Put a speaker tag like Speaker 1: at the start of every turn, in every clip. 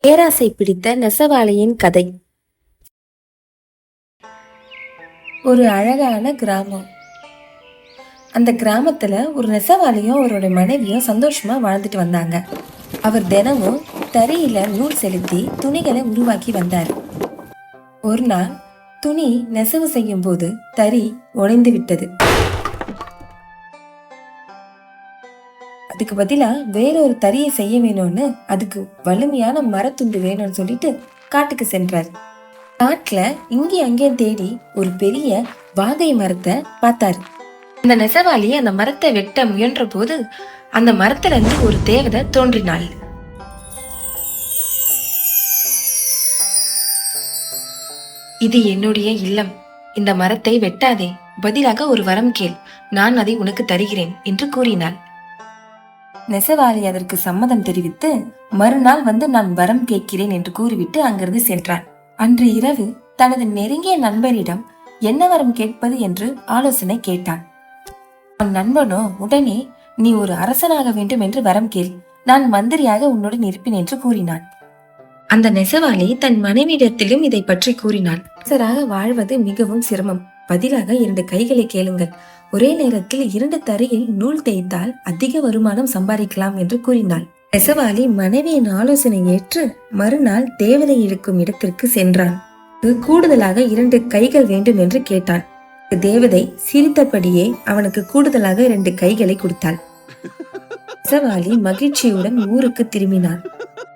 Speaker 1: பேராசை பிடித்த நெசவாளியின் கதை. ஒரு அழகான கிராமம். அந்த கிராமத்துல ஒரு நெசவாளியும் அவரோட மனைவியும் சந்தோஷமா வாழ்ந்துட்டு வந்தாங்க. அவர் தினமும் தறியில நூல் செலுத்தி துணிகளை உருவாக்கி வந்தார். ஒரு நாள் துணி நெசவு செய்யும் போது தறி உடைந்து விட்டது. அதுக்கு பதிலா வேறொரு தறியை செய்ய வேணும்னு அதுக்கு வலிமையான மரத்துண்டு வேணும்னு சொல்லிட்டு காட்டுக்கு சென்றார். காட்டுல இங்கே அங்கேயும் தேடி ஒரு பெரிய வாகை மரத்தை பார்த்தாரு. அந்த நெசவாளி அந்த மரத்தை வெட்ட முயன்ற போது அந்த மரத்துல இருந்து ஒரு தேவதை தோன்றினாள். இது என்னுடைய இல்லம். இந்த மரத்தை வெட்டாதே. பதிலாக ஒரு வரம் கேள். நான் அதை உனக்கு தருகிறேன் என்று கூறினாள். நெசவாளி அதற்கு சம்மதம் தெரிவித்து மறுநாள் வந்து நான் வரம் கேட்கிறேன் என்று கூறிவிட்டு அங்கிருந்து சென்றான். அன்று இரவு தனது நெருங்கிய நண்பரிடம் என்ன வரம் கேட்பது? என்று ஆலோசனை கேட்டான். அவன் நண்பனோ உடனே நீ ஒரு அரசனாக வேண்டும் என்று வரம் கேள். நான் மந்திரியாக உன்னுடன் இருப்பேன் என்று கூறினான். அந்த நெசவாளி தன் மனைவியிடத்திலும் இதை பற்றி கூறினாள் அரசராக வாழ்வது மிகவும் சிரமம். பதிலாக இரண்டு கைகளை கேளுங்கள். ஒரே நேரத்தில் இரண்டு தரையில் நூல் தேய்த்தால் அதிக வருமானம் சம்பாதிக்கலாம் என்று கூறினாள். நெசவாளி மனைவியின் ஆலோசனை ஏற்று மறுநாள் தேவதை இருக்கும் இடத்திற்கு சென்றான். கூடுதலாக இரண்டு கைகள் வேண்டும் என்று கேட்டான். தேவதை சிரித்தபடியே அவனுக்கு கூடுதலாக இரண்டு கைகளை கொடுத்தாள். நெசவாளி மகிழ்ச்சியுடன் ஊருக்கு திரும்பினான்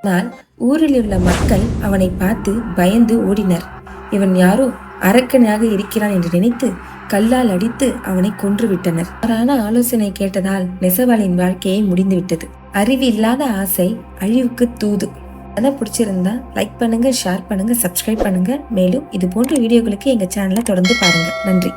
Speaker 1: ஆனால் ஊரில் உள்ள மக்கள் அவனை பார்த்து பயந்து ஓடினர். இவன் யாரோ? அரக்கனாக இருக்கிறான் என்று நினைத்து கல்லால் அடித்து அவனை கொன்றுவிட்டனர். அவரான ஆலோசனை கேட்டதால் நெசவாளின் வாழ்க்கையை முடிந்துவிட்டது. அறிவில்லாத ஆசை அழிவுக்கு தூது. அதான் பிடிச்சிருந்தா லைக் பண்ணுங்க ஷேர் பண்ணுங்க சப்ஸ்கிரைப் பண்ணுங்க. மேலும் இது போன்ற வீடியோகளுக்கு எங்க சேனலை தொடர்ந்து பாருங்க. நன்றி.